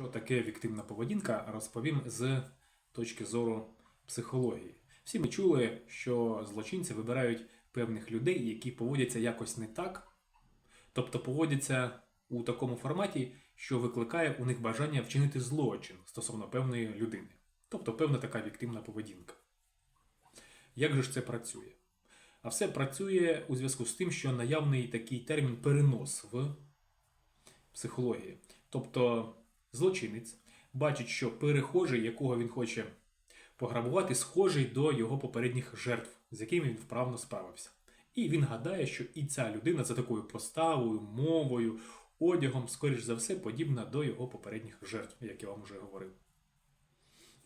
Що таке віктивна поведінка, розповім з точки зору психології. Всі ми чули, що злочинці вибирають певних людей, які поводяться якось не так, тобто поводяться у такому форматі, що викликає у них бажання вчинити злочин стосовно певної людини. Тобто певна така віктивна поведінка. Як же ж це працює? А все працює у зв'язку з тим, що наявний такий термін перенос в психології. Тобто злочинець бачить, що перехожий, якого він хоче пограбувати, схожий до його попередніх жертв, з якими він вправно справився. І він гадає, що і ця людина за такою поставою, мовою, одягом, скоріш за все, подібна до його попередніх жертв, як я вам вже говорив.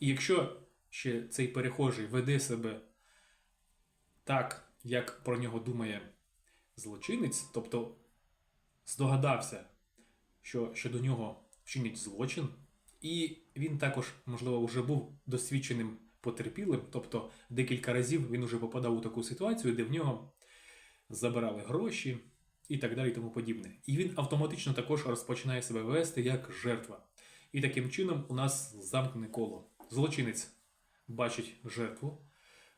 І якщо ще цей перехожий веде себе так, як про нього думає злочинець, тобто здогадався, що щодо нього вчинять злочин, і він також, можливо, вже був досвідченим потерпілим, тобто декілька разів він уже попадав у таку ситуацію, де в нього забирали гроші і так далі, і тому подібне. І він автоматично також розпочинає себе вести як жертва. І таким чином у нас замкнене коло. Злочинець бачить жертву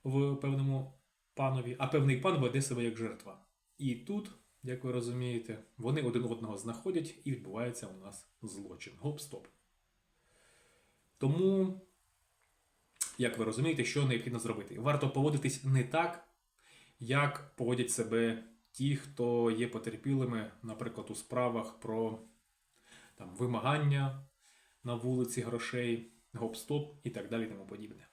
в певному панові, а певний пан веде себе як жертва. І тут, як ви розумієте, вони один одного знаходять і відбувається у нас злочин. Гоп-стоп. Тому, як ви розумієте, що необхідно зробити? Варто поводитись не так, як поводять себе ті, хто є потерпілими, наприклад, у справах про там, вимагання на вулиці грошей, гоп-стоп і так далі, тому подібне.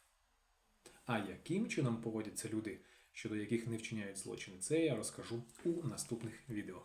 А яким чином поводяться люди, щодо яких не вчиняють злочини, це я розкажу у наступних відео.